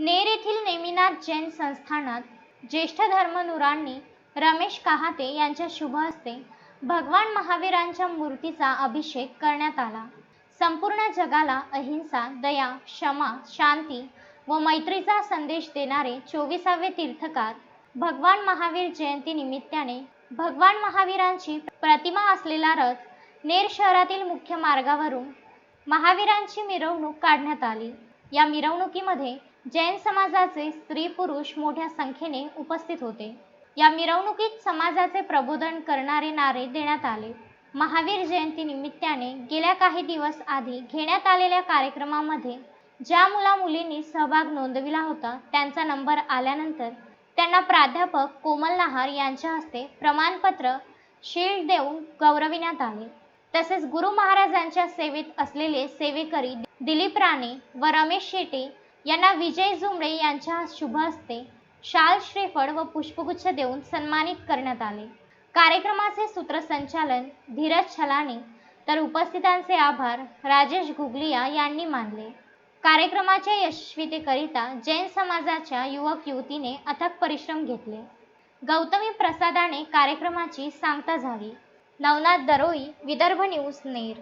नेर येथील नेमिनाथ जैन संस्थानात ज्येष्ठ धर्मनुरांनी रमेश कहाते यांच्या शुभ हस्ते भगवान महावीरांच्या मूर्तीचा अभिषेक करण्यात आला. संपूर्ण जगाला अहिंसा दया क्षमा शांती व मैत्रीचा संदेश देणारे चोवीसावे तीर्थकार भगवान महावीर जयंती निमित्ताने भगवान महावीरांची प्रतिमा असलेला रथ नेर शहरातील मुख्य मार्गावरून महावीरांची मिरवणूक काढण्यात आली. या मिरवणुकीमध्ये जैन समाजाचे स्त्री पुरुष मोठ्या संख्येने उपस्थित होते. या मिरवणुकीत समाजाचे प्रबोधन करणारे नारे देण्यात आले. महावीर जयंती निमित्ताने गेल्या काही दिवस आधी घेण्यात आलेल्या कार्यक्रमामध्ये ज्या मुला मुलींनी सहभाग नोंदविला होता त्यांचा नंबर आल्यानंतर त्यांना प्राध्यापक कोमल नहार यांच्या हस्ते प्रमाणपत्र शील्ड देऊन गौरविण्यात आले. तसेच गुरु महाराजांच्या सेवेत असलेले सेवेकरी दिलीप राणे व रमेश शेटे यांना विजय जुमडे यांच्या शुभ हस्ते शाल श्रीफळ व पुष्पगुच्छ देऊन सन्मानित करण्यात आले. कार्यक्रमाचे सूत्रसंचालन धीरज छलाने तर उपस्थितांचे आभार राजेश घुगलिया यांनी मानले. कार्यक्रमाच्या यशस्वीतेकरिता जैन समाजाच्या युवक युवतीने अथक परिश्रम घेतले. गौतमी प्रसादाने कार्यक्रमाची सांगता झाली. नवनाथ दरोई विदर्भ न्यूज नेर